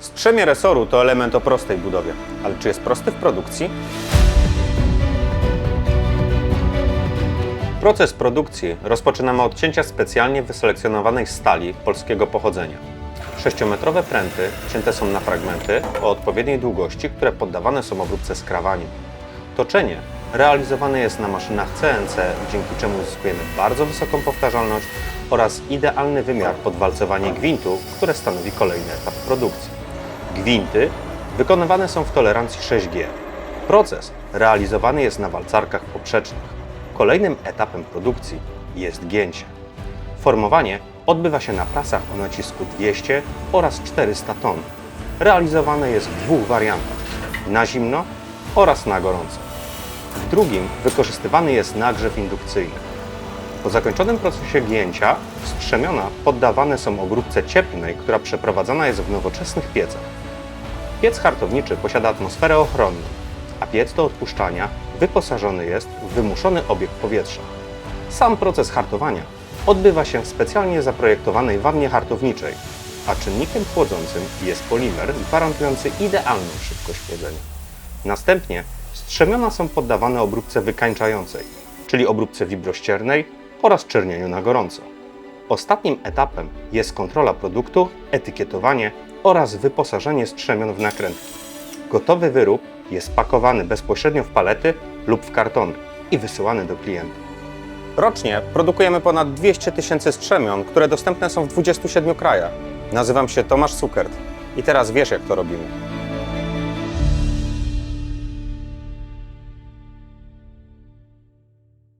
Strzemie resoru to element o prostej budowie, ale czy jest prosty w produkcji? Proces produkcji rozpoczynamy od cięcia specjalnie wyselekcjonowanej stali polskiego pochodzenia. Sześciometrowe pręty cięte są na fragmenty o odpowiedniej długości, które poddawane są obróbce skrawaniem. Toczenie realizowane jest na maszynach CNC, dzięki czemu uzyskujemy bardzo wysoką powtarzalność oraz idealny wymiar pod walcowanie gwintu, które stanowi kolejny etap produkcji. Gwinty wykonywane są w tolerancji 6G. Proces realizowany jest na walcarkach poprzecznych. Kolejnym etapem produkcji jest gięcie. Formowanie odbywa się na prasach o nacisku 200 oraz 400 ton. Realizowane jest w dwóch wariantach: na zimno oraz na gorąco. W drugim wykorzystywany jest nagrzew indukcyjny. Po zakończonym procesie gięcia strzemiona poddawane są obróbce cieplnej, która przeprowadzana jest w nowoczesnych piecach. Piec hartowniczy posiada atmosferę ochronną, a piec do odpuszczania wyposażony jest w wymuszony obieg powietrza. Sam proces hartowania odbywa się w specjalnie zaprojektowanej wannie hartowniczej, a czynnikiem chłodzącym jest polimer gwarantujący idealną szybkość chłodzenia. Następnie strzemiona są poddawane obróbce wykańczającej, czyli obróbce wibrościernej oraz czernieniu na gorąco. Ostatnim etapem jest kontrola produktu, etykietowanie oraz wyposażenie strzemion w nakrętki. Gotowy wyrób jest pakowany bezpośrednio w palety lub w kartony i wysyłany do klienta. Rocznie produkujemy ponad 200 tysięcy strzemion, które dostępne są w 27 krajach. Nazywam się Tomasz Cukert i teraz wiesz jak to robimy.